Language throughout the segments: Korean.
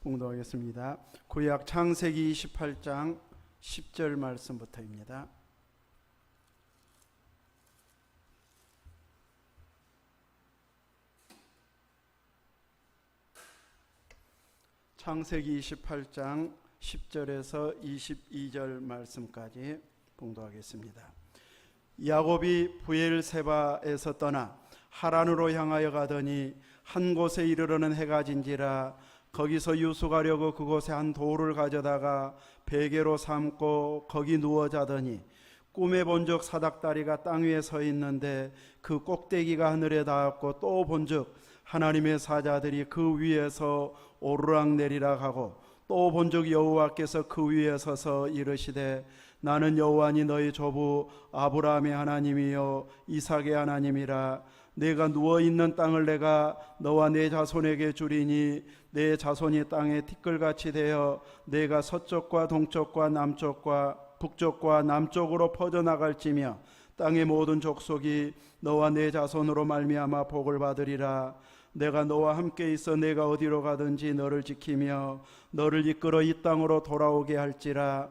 봉독하겠습니다. 구약 창세기 28장 10절 말씀부터입니다. 창세기 28장 10절에서 22절 말씀까지 봉독하겠습니다. 야곱이 부엘세바에서 떠나 하란으로 향하여 가더니 한 곳에 이르러는 해가 진지라 거기서 유숙하려고 그곳에 한 돌을 가져다가 베개로 삼고 거기 누워 자더니 꿈에 본 적 사닥다리가 땅 위에 서 있는데 그 꼭대기가 하늘에 닿았고 또 본적 하나님의 사자들이 그 위에서 오르락 내리락 하고 또 본적 여호와께서 그 위에 서서 이르시되 나는 여호와니 너희 조부 아브라함의 하나님이요 이삭의 하나님이라 내가 누워 있는 땅을 내가 너와 내 자손에게 주리니 내 자손이 땅에 티끌같이 되어 내가 서쪽과 동쪽과 남쪽과 북쪽과 남쪽으로 퍼져 나갈지며 땅의 모든 족속이 너와 내 자손으로 말미암아 복을 받으리라. 내가 너와 함께 있어 내가 어디로 가든지 너를 지키며 너를 이끌어 이 땅으로 돌아오게 할지라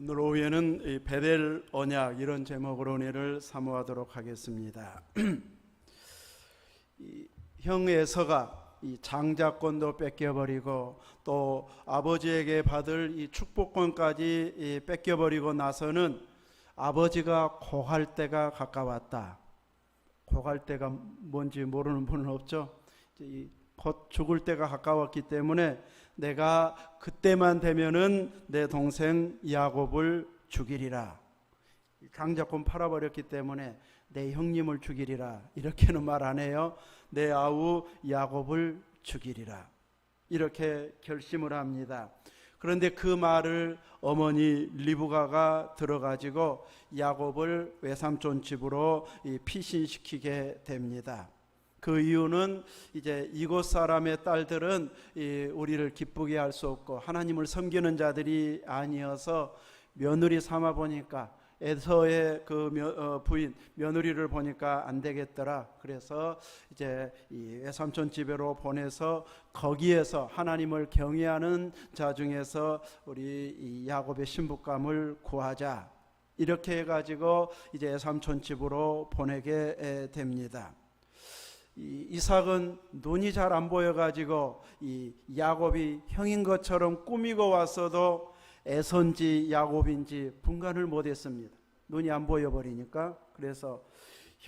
오늘 오후에는 이 베델 언약 이런 제목으로 은혜를 사모하도록 하겠습니다. 이형 에서가 이 장자권도 뺏겨버리고 또 아버지에게 받을 이 축복권까지 이 뺏겨버리고 나서는 아버지가 고할 때가 가까웠다. 고갈 때가 뭔지 모르는 분은 없죠. 이 곧 죽을 때가 가까웠기 때문에 내가 그때만 되면은 내 동생 야곱을 죽이리라. 강자권 팔아버렸기 때문에 내 형님을 죽이리라. 이렇게는 말 안 해요. 내 아우 야곱을 죽이리라. 이렇게 결심을 합니다. 그런데 그 말을 어머니 리브가가 들어가지고 야곱을 외삼촌 집으로 피신시키게 됩니다. 그 이유는 이제 이곳 사람의 딸들은 우리를 기쁘게 할 수 없고 하나님을 섬기는 자들이 아니어서 며느리 삼아 보니까 에서의 그 어, 부인 며느리를 보니까 안 되겠더라. 그래서 이제 이 외삼촌 집으로 보내서 거기에서 하나님을 경외하는 자 중에서 우리 야곱의 신부감을 구하자. 이렇게 해가지고 이제 외삼촌 집으로 보내게 됩니다. 이 이삭은 눈이 잘 안 보여가지고 이 야곱이 형인 것처럼 꾸미고 왔어도 에선지 야곱인지 분간을 못했습니다. 눈이 안 보여버리니까 그래서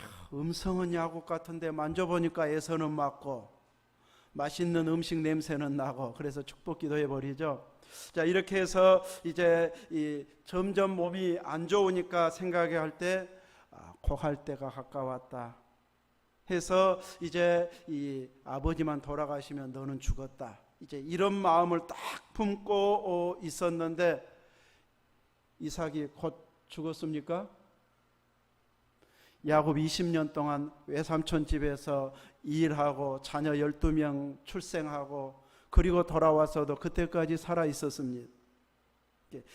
야, 음성은 야곱 같은데 만져보니까 에선은 맞고 맛있는 음식 냄새는 나고 그래서 축복 기도 해 버리죠. 자 이렇게 해서 이제 이 점점 몸이 안 좋으니까 생각해 할때 아, 고할 때가 가까웠다. 해서 이제 이 아버지만 돌아가시면 너는 죽었다. 이제 이런 마음을 딱 품고 있었는데 이삭이 곧 죽었습니까? 야곱 20년 동안 외삼촌 집에서 일하고 자녀 12명 출생하고 그리고 돌아와서도 그때까지 살아 있었습니다.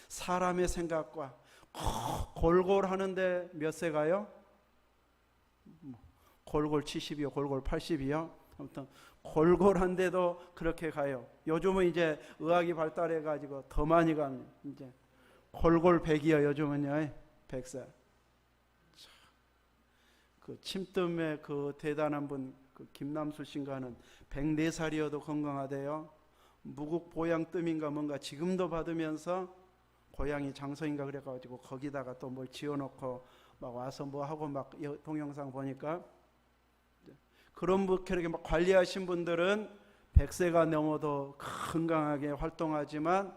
사람의 생각과 골골 하는데 몇 세가요? 골골 70이요, 골골 80이요. 아무튼 골골한데도 그렇게 가요. 요즘은 이제 의학이 발달해 가지고 더 많이 가면 이제 골골 100이요. 요즘은요. 100살. 그 침뜸의 그 대단한 분, 그 김남수 씨가는 104살이어도 건강하대요. 무국 보양 뜸인가 뭔가 지금도 받으면서 고향이 장소인가 그래가지고 거기다가 또 뭘 지어놓고 막 와서 뭐 하고 막 여- 동영상 보니까 그런 막 관리하신 분들은 100세가 넘어도 건강하게 활동하지만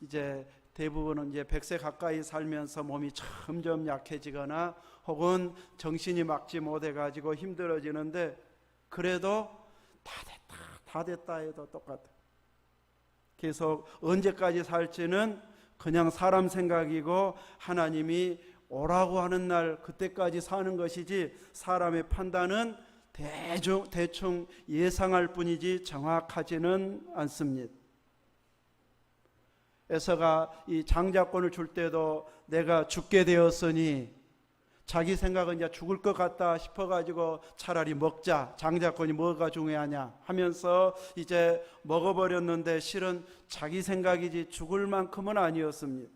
이제 대부분은 이제 100세 가까이 살면서 몸이 점점 약해지거나 혹은 정신이 막지 못해 가지고 힘들어지는데 그래도 다 됐다 다 됐다 해도 똑같아. 계속 언제까지 살지는 그냥 사람 생각이고 하나님이 오라고 하는 날 그때까지 사는 것이지 사람의 판단은 대충, 대충 예상할 뿐이지 정확하지는 않습니다. 에서가 이 장자권을 줄 때도 내가 죽게 되었으니 자기 생각은 이제 죽을 것 같다 싶어가지고 차라리 먹자. 장자권이 뭐가 중요하냐 하면서 이제 먹어버렸는데 실은 자기 생각이지 죽을 만큼은 아니었습니다.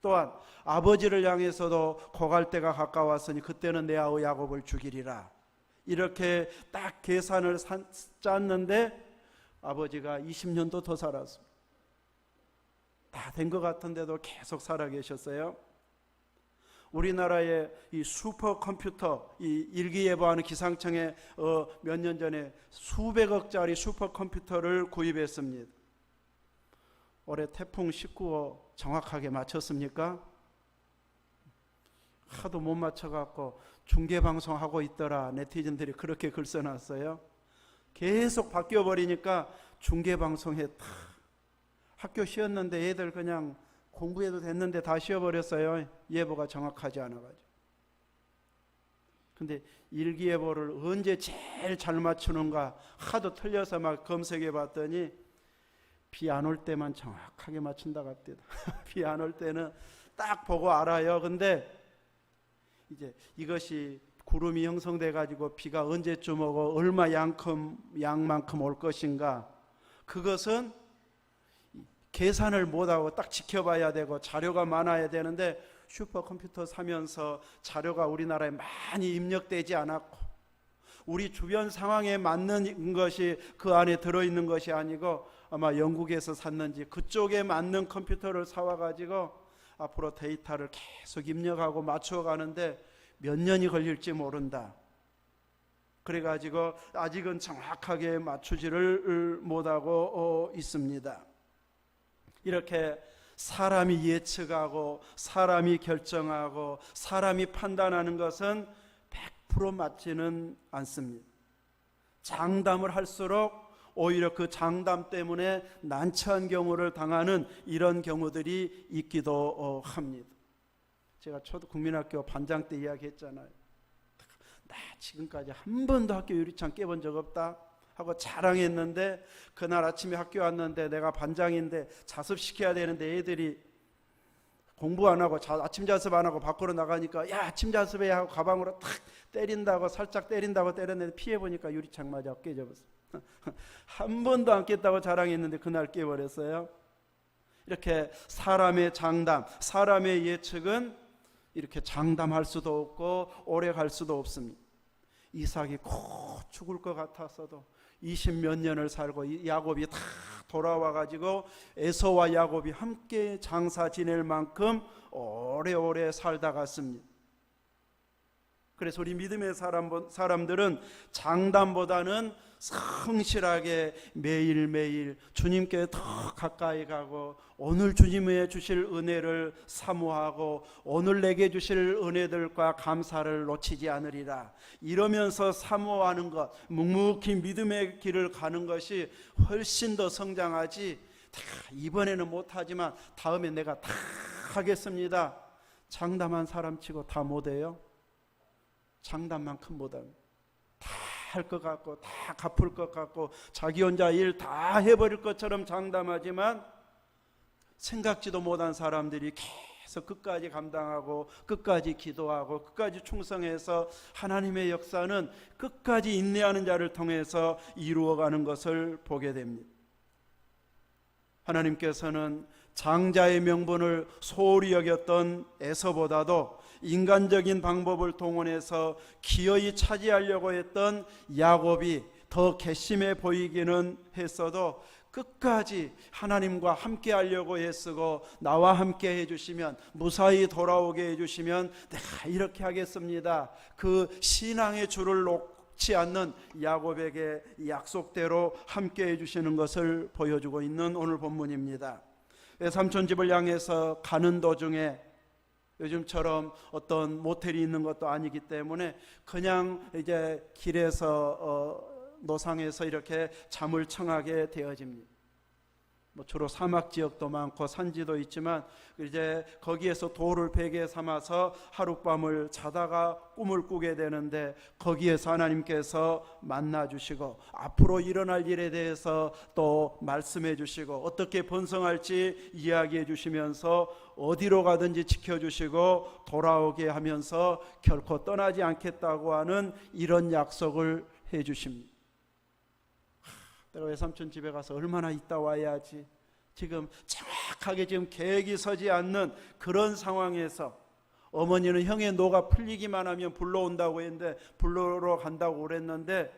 또한 아버지를 향해서도 고갈 때가 가까웠으니 그때는 내 아우 야곱을 죽이리라. 이렇게 딱 계산을 산- 짰는데 아버지가 20년도 더 살았습니다. 다 된 것 같은데도 계속 살아 계셨어요. 우리나라의 이 슈퍼컴퓨터, 이 일기예보하는 기상청에 어, 몇 년 전에 수백억짜리 슈퍼컴퓨터를 구입했습니다. 올해 태풍 19호 정확하게 맞췄습니까? 하도 못 맞춰갖고 중계 방송하고 있더라 네티즌들이 그렇게 글 써놨어요. 계속 바뀌어 버리니까 중계 방송에 다 학교 쉬었는데 애들 그냥 공부해도 됐는데 다 쉬어버렸어요. 예보가 정확하지 않아가지고. 근데 일기예보를 언제 제일 잘 맞추는가 하도 틀려서 막 검색해 봤더니 비 안 올 때만 정확하게 맞춘다 갑니다. 비 안 올 때는 딱 보고 알아요. 근데 이제 이것이 구름이 형성돼 가지고 비가 언제쯤 오고 얼마 양큼 양만큼 올 것인가 그것은 계산을 못하고 딱 지켜봐야 되고 자료가 많아야 되는데 슈퍼컴퓨터 사면서 자료가 우리나라에 많이 입력되지 않았고 우리 주변 상황에 맞는 것이 그 안에 들어있는 것이 아니고 아마 영국에서 샀는지 그쪽에 맞는 컴퓨터를 사와 가지고 앞으로 데이터를 계속 입력하고 맞춰 가는데 몇 년이 걸릴지 모른다. 그래 가지고 아직은 정확하게 맞추지를 못하고 어, 있습니다. 이렇게 사람이 예측하고 사람이 결정하고 사람이 판단하는 것은 100% 맞지는 않습니다. 장담을 할수록 오히려 그 장담 때문에 난처한 경우를 당하는 이런 경우들이 있기도 어, 합니다. 제가 초등 국민학교 반장 때 이야기했잖아요. 나 지금까지 한 번도 학교 유리창 깨본 적 없다. 하고 자랑했는데 그날 아침에 학교 왔는데 내가 반장인데 자습시켜야 되는데 애들이 공부 안 하고 자, 아침 자습 안 하고 밖으로 나가니까 야 아침 자습해 하고 가방으로 탁 때린다고 살짝 때린다고 때렸는데 피해 보니까 유리창 맞아 깨져버렸어. 한 번도 안 깼다고 자랑했는데 그날 깨버렸어요. 이렇게 사람의 장담, 사람의 예측은 이렇게 장담할 수도 없고 오래 갈 수도 없습니다. 이삭이 곧 죽을 것 같았어도 20몇 년을 살고 이 야곱이 다 돌아와 가지고 에서와 야곱이 함께 장사 지낼 만큼 오래오래 살다 갔습니다. 그래서 우리 믿음의 사람, 사람들은 장담보다는 성실하게 매일매일 주님께 더 가까이 가고 오늘 주님의 주실 은혜를 사모하고 오늘 내게 주실 은혜들과 감사를 놓치지 않으리라. 이러면서 사모하는 것 묵묵히 믿음의 길을 가는 것이 훨씬 더 성장하지 다 이번에는 못하지만 다음에 내가 다 하겠습니다. 장담한 사람치고 다 못해요 장담만큼 못합니다 할것 같고 다 갚을 것 같고 자기 혼자 일 다 해버릴 것처럼 장담하지만 생각지도 못한 사람들이 계속 끝까지 감당하고 끝까지 기도하고 끝까지 충성해서 하나님의 역사는 끝까지 인내하는 자를 통해서 이루어가는 것을 보게 됩니다. 하나님께서는 장자의 명분을 소홀히 여겼던 에서보다도 인간적인 방법을 동원해서 기어이 차지하려고 했던 야곱이 더 괘씸해 보이기는 했어도 끝까지 하나님과 함께 하려고 애쓰고 나와 함께 해주시면 무사히 돌아오게 해주시면 내가 이렇게 하겠습니다. 그 신앙의 줄을 놓지 않는 야곱에게 약속대로 함께 해주시는 것을 보여주고 있는 오늘 본문입니다. 삼촌 집을 향해서 가는 도중에 요즘처럼 어떤 모텔이 있는 것도 아니기 때문에 그냥 이제 길에서 어, 노상에서 이렇게 잠을 청하게 되어집니다. 뭐 주로 사막 지역도 많고 산지도 있지만 이제 거기에서 돌을 베개 삼아서 하룻밤을 자다가 꿈을 꾸게 되는데 거기에서 하나님께서 만나 주시고 앞으로 일어날 일에 대해서 또 말씀해 주시고 어떻게 번성할지 이야기해 주시면서 어디로 가든지 지켜 주시고 돌아오게 하면서 결코 떠나지 않겠다고 하는 이런 약속을 해 주십니다. 내가 외삼촌 집에 가서 얼마나 있다 와야지. 지금 정확하게 지금 계획이 서지 않는 그런 상황에서 어머니는 형의 노가 풀리기만 하면 불러온다고 했는데 불러러 간다고 그랬는데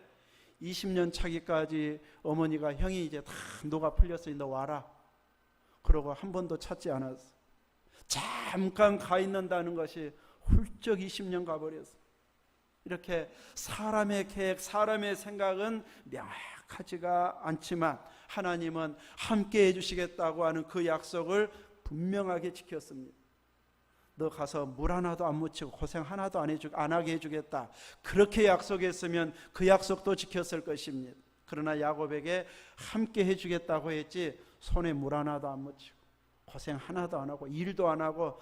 20년 차기까지 어머니가 형이 이제 다 노가 풀렸으니 너 와라. 그러고 한 번도 찾지 않았어. 잠깐 가 있는다는 것이 훌쩍 20년 가버렸어. 이렇게 사람의 계획, 사람의 생각은 명확 하지가 않지만 하나님은 함께 해주시겠다고 하는 그 약속을 분명하게 지켰습니다. 너 가서 물 하나도 안 묻히고 고생 하나도 안 해주 안 하게 해주겠다. 그렇게 약속했으면 그 약속도 지켰을 것입니다. 그러나 야곱에게 함께 해주겠다고 했지 손에 물 하나도 안 묻히고 고생 하나도 안 하고 일도 안 하고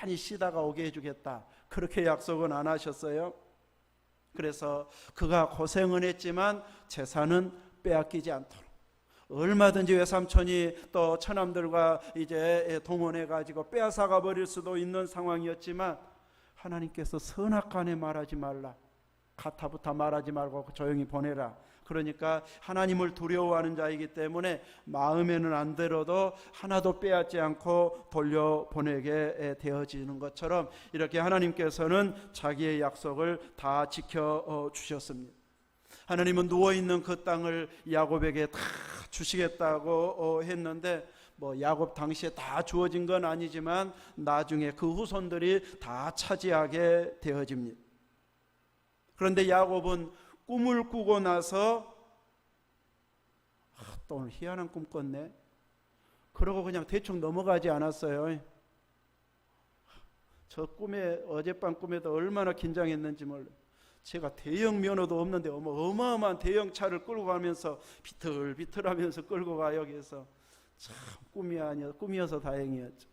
편히 쉬다가 오게 해주겠다. 그렇게 약속은 안 하셨어요. 그래서 그가 고생은 했지만 재산은 빼앗기지 않도록 얼마든지 외삼촌이 또 처남들과 이제 동원해 가지고 빼앗아가 버릴 수도 있는 상황이었지만 하나님께서 선악간에 말하지 말라. 가타부타 말하지 말고 조용히 보내라. 그러니까 하나님을 두려워하는 자이기 때문에 마음에는 안 들어도 하나도 빼앗지 않고 돌려보내게 되어지는 것처럼 이렇게 하나님께서는 자기의 약속을 다 지켜 어, 주셨습니다. 하나님은 누워 있는 그 땅을 야곱에게 다 주시겠다고 어, 했는데 뭐 야곱 당시에 다 주어진 건 아니지만 나중에 그 후손들이 다 차지하게 되어집니다. 그런데 야곱은 꿈을 꾸고 나서 아, 또 오늘 희한한 꿈 꿨네. 그러고 그냥 대충 넘어가지 않았어요. 저 꿈에 어젯밤 꿈에도 얼마나 긴장했는지 몰라. 제가 대형 면허도 없는데 어마 어마한 대형 차를 끌고 가면서 비틀비틀하면서 끌고 가 여기에서 참 꿈이 아니어 꿈이어서 다행이었죠.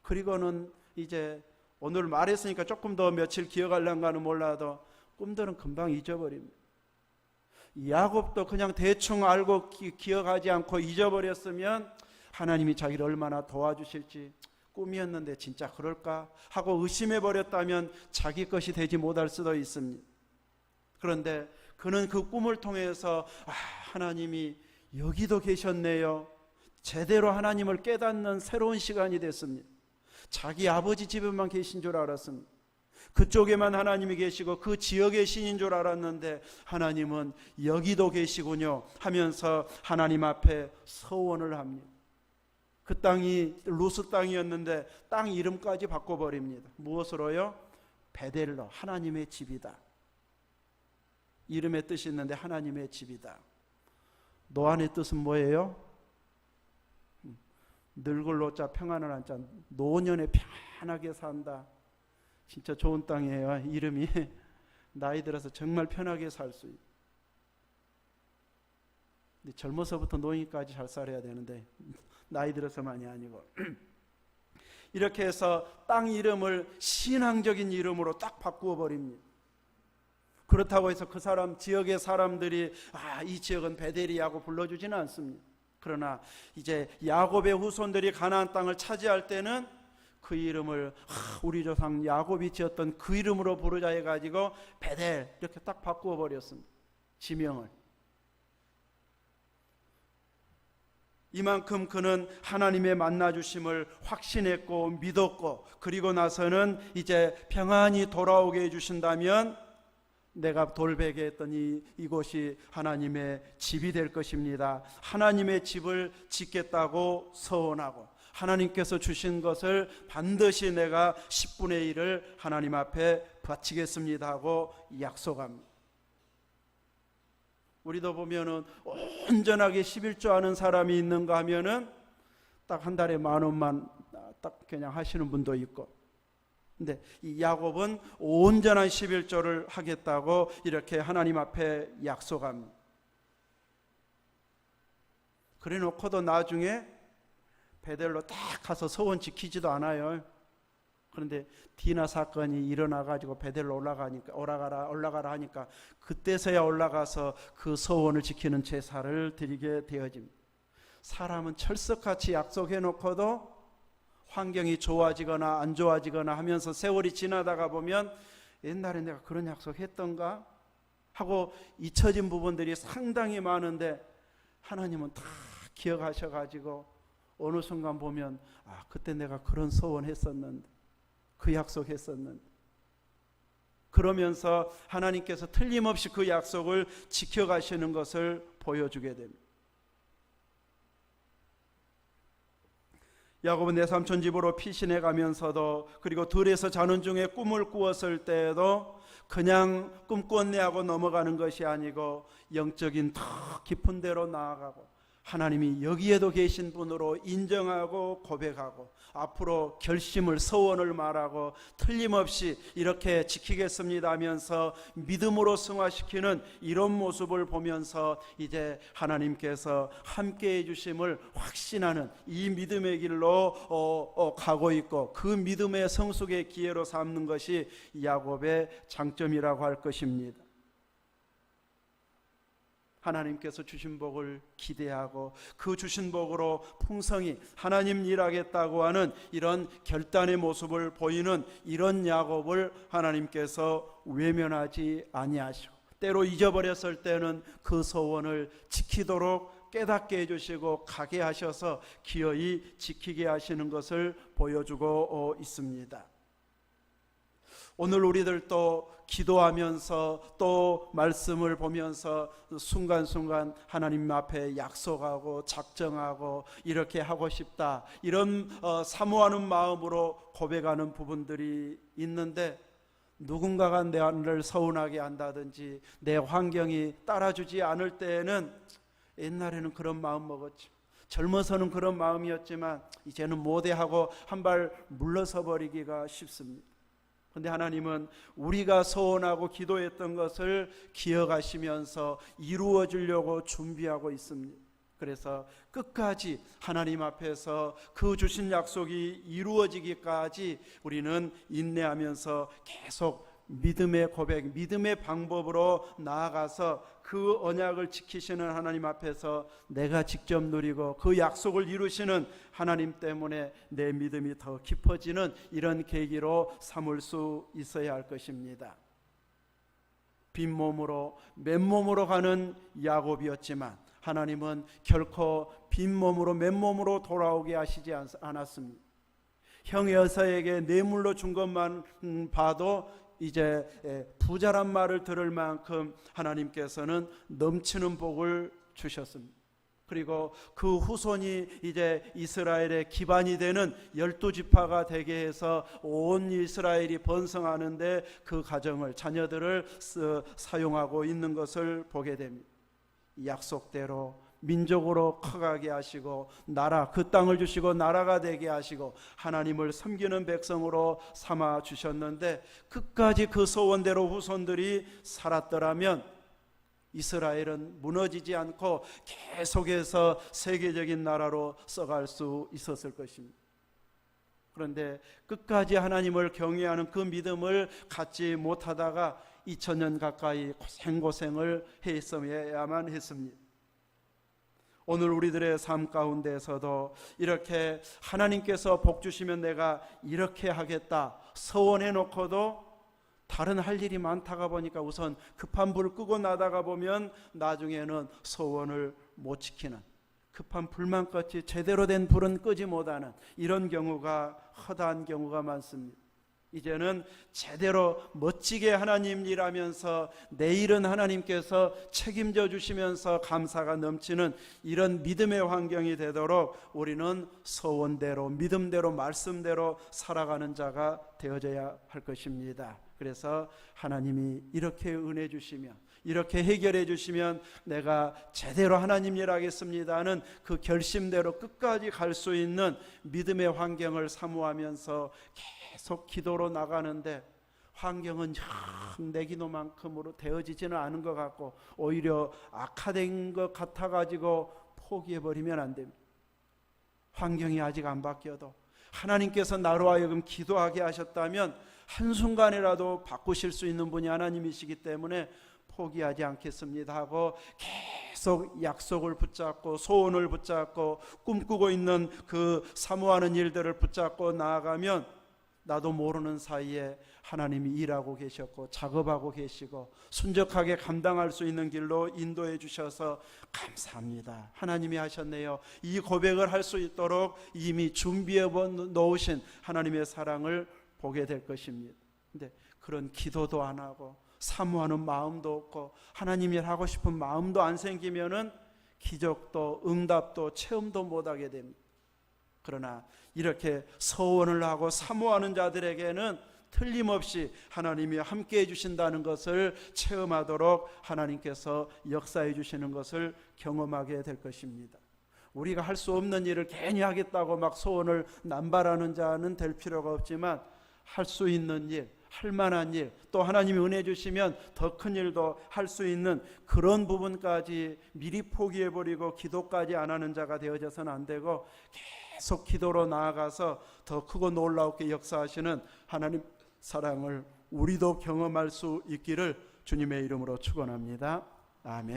그리고는 이제 오늘 말했으니까 조금 더 며칠 기억할란가는 몰라도 꿈들은 금방 잊어버립니다. 야곱도 그냥 대충 알고 기, 억하지 않고 잊어버렸으면 하나님이 자기를 얼마나 도와주실지 꿈이었는데 진짜 그럴까 하고 의심해 버렸다면 자기 것이 되지 못할 수도 있습니다. 그런데 그는 그 꿈을 통해서 아, 하나님이 여기도 계셨네요. 제대로 하나님을 깨닫는 새로운 시간이 됐습니다. 자기 아버지 집에만 계신 줄 알았습니다. 그쪽에만 하나님이 계시고 그 지역의 신인 줄 알았는데 하나님은 여기도 계시군요 하면서 하나님 앞에 서원을 합니다. 그 땅이 루스 땅이었는데 땅 이름까지 바꿔버립니다. 무엇으로요? 베델로 하나님의 집이다. 이름의 뜻이 있는데 하나님의 집이다. 노안의 뜻은 뭐예요? 늙을 노자 평안을 한자 노년에 편하게 산다. 진짜 좋은 땅이에요. 이름이 나이 들어서 정말 편하게 살 수 있. 근데 젊어서부터 노인까지 잘 살아야 되는데 나이 들어서만이 아니고 이렇게 해서 땅 이름을 신앙적인 이름으로 딱 바꾸어 버립니다. 그렇다고 해서 그 사람 지역의 사람들이 아 이 지역은 베델이라고 불러주지는 않습니다. 그러나 이제 야곱의 후손들이 가나안 땅을 차지할 때는 그 이름을 우리 조상 야곱이 지었던 그 이름으로 부르자 해가지고 베델 이렇게 딱 바꾸어 버렸습니다. 지명을. 이만큼 그는 하나님의 만나 주심을 확신했고 믿었고 그리고 나서는 이제 평안히 돌아오게 해 주신다면 내가 돌베개 했더니 이곳이 하나님의 집이 될 것입니다. 하나님의 집을 짓겠다고 서원하고 하나님께서 주신 것을 반드시 내가 10분의 1을 하나님 앞에 바치겠습니다 하고 약속합니다. 우리도 보면은 온전하게 11조 하는 사람이 있는가 하면은 딱 한 달에 만 원만 딱 그냥 하시는 분도 있고 근데 이 야곱은 온전한 11조를 하겠다고 이렇게 하나님 앞에 약속합니다. 그래 놓고도 나중에 베델로 딱 가서 서원 지키지도 않아요. 그런데 디나 사건이 일어나 가지고 베델로 올라가니까 올라가라 올라가라 하니까 그때서야 올라가서 그 서원을 지키는 제사를 드리게 되어집니다. 사람은 철석같이 약속해 놓고도 환경이 좋아지거나 안 좋아지거나 하면서 세월이 지나다가 보면 옛날에 내가 그런 약속했던가 하고 잊혀진 부분들이 상당히 많은데 하나님은 다 기억하셔 가지고 어느 순간 보면 아 그때 내가 그런 소원했었는데 그 약속했었는데 그러면서 하나님께서 틀림없이 그 약속을 지켜가시는 것을 보여주게 됩니다. 야곱은 내 삼촌 집으로 피신해 가면서도 그리고 들에서 자는 중에 꿈을 꾸었을 때에도 그냥 꿈꿨네 하고 넘어가는 것이 아니고 영적인 더 깊은 데로 나아가고 하나님이 여기에도 계신 분으로 인정하고 고백하고 앞으로 결심을 서원을 말하고 틀림없이 이렇게 지키겠습니다 하면서 믿음으로 승화시키는 이런 모습을 보면서 이제 하나님께서 함께 해 주심을 확신하는 이 믿음의 길로 어, 어, 가고 있고 그 믿음의 성숙의 기회로 삼는 것이 야곱의 장점이라고 할 것입니다. 하나님께서 주신 복을 기대하고 그 주신 복으로 풍성히 하나님 일하겠다고 하는 이런 결단의 모습을 보이는 이런 야곱을 하나님께서 외면하지 아니하시고 때로 잊어버렸을 때는 그 소원을 지키도록 깨닫게 해주시고 가게 하셔서 기어이 지키게 하시는 것을 보여주고 어, 있습니다. 오늘 우리들도 기도하면서 또 말씀을 보면서 순간순간 하나님 앞에 약속하고 작정하고 이렇게 하고 싶다. 이런 어, 사모하는 마음으로 고백하는 부분들이 있는데 누군가가 내를 서운하게 한다든지 내 환경이 따라주지 않을 때에는 옛날에는 그런 마음 먹었죠. 젊어서는 그런 마음이었지만 이제는 모대하고 한 발 물러서 버리기가 쉽습니다. 근데 하나님은 우리가 소원하고 기도했던 것을 기억하시면서 이루어 주려고 준비하고 있습니다. 그래서 끝까지 하나님 앞에서 그 주신 약속이 이루어지기까지 우리는 인내하면서 계속 믿음의 고백, 믿음의 방법으로 나아가서 그 언약을 지키시는 하나님 앞에서 내가 직접 누리고 그 약속을 이루시는 하나님 때문에 내 믿음이 더 깊어지는 이런 계기로 삼을 수 있어야 할 것입니다. 빈몸으로 맨몸으로 가는 야곱이었지만 하나님은 결코 빈몸으로 맨몸으로 돌아오게 하시지 않았습니다. 형 여사에게 뇌물로 준 것만 봐도 이제 부자란 말을 들을 만큼 하나님께서는 넘치는 복을 주셨습니다. 그리고 그 후손이 이제 이스라엘의 기반이 되는 열두 지파가 되게 해서 온 이스라엘이 번성하는데 그 가정을 자녀들을 사용하고 있는 것을 보게 됩니다. 약속대로 민족으로 커가게 하시고 나라 그 땅을 주시고 나라가 되게 하시고 하나님을 섬기는 백성으로 삼아 주셨는데 끝까지 그 소원대로 후손들이 살았더라면 이스라엘은 무너지지 않고 계속해서 세계적인 나라로 써갈 수 있었을 것입니다. 그런데 끝까지 하나님을 경외하는 그 믿음을 갖지 못하다가 2000년 가까이 고생고생을 했어야만 했습니다. 오늘 우리들의 삶 가운데서도 이렇게 하나님께서 복 주시면 내가 이렇게 하겠다 서원해 놓고도 다른 할 일이 많다가 보니까 우선 급한 불 끄고 나다가 보면 나중에는 소원을 못 지키는 급한 불만 같이 제대로 된 불은 끄지 못하는 이런 경우가 허다한 경우가 많습니다. 이제는 제대로 멋지게 하나님 일하면서 내 일은 하나님께서 책임져 주시면서 감사가 넘치는 이런 믿음의 환경이 되도록 우리는 소원대로 믿음대로 말씀대로 살아가는 자가 되어져야 할 것입니다. 그래서 하나님이 이렇게 은혜 주시면 이렇게 해결해 주시면 내가 제대로 하나님 일 하겠습니다 하는 그 결심대로 끝까지 갈 수 있는 믿음의 환경을 사모하면서 계속 기도로 나가는데 환경은 영내 기도만큼으로 되어지지는 않은 것 같고 오히려 악화된 것 같아 가지고 포기해 버리면 안 됩니다. 환경이 아직 안 바뀌어도 하나님께서 나로 하여금 기도하게 하셨다면 한순간이라도 바꾸실 수 있는 분이 하나님이시기 때문에 포기하지 않겠습니다 하고 계속 약속을 붙잡고 소원을 붙잡고 꿈꾸고 있는 그 사모하는 일들을 붙잡고 나아가면 나도 모르는 사이에 하나님이 일하고 계셨고 작업하고 계시고 순적하게 감당할 수 있는 길로 인도해 주셔서 감사합니다. 하나님이 하셨네요. 이 고백을 할 수 있도록 이미 준비해 놓으신 하나님의 사랑을 보게 될 것입니다. 근데 그런 기도도 안 하고 사모하는 마음도 없고 하나님이 하고 싶은 마음도 안 생기면은 기적도 응답도 체험도 못 하게 됩니다. 그러나 이렇게 서원을 하고 사모하는 자들에게는 틀림없이 하나님이 함께 해주신다는 것을 체험하도록 하나님께서 역사해 주시는 것을 경험하게 될 것입니다. 우리가 할 수 없는 일을 괜히 하겠다고 막 소원을 남발하는 자는 될 필요가 없지만 할 수 있는 일, 할 만한 일, 또 하나님이 은혜 주시면 더 큰 일도 할 수 있는 그런 부분까지 미리 포기해 버리고 기도까지 안 하는 자가 되어져서는 안 되고 계속 기도로 나아가서 더 크고 놀라우게 역사하시는 하나님 사랑을 우리도 경험할 수 있기를 주님의 이름으로 축원합니다. 아멘.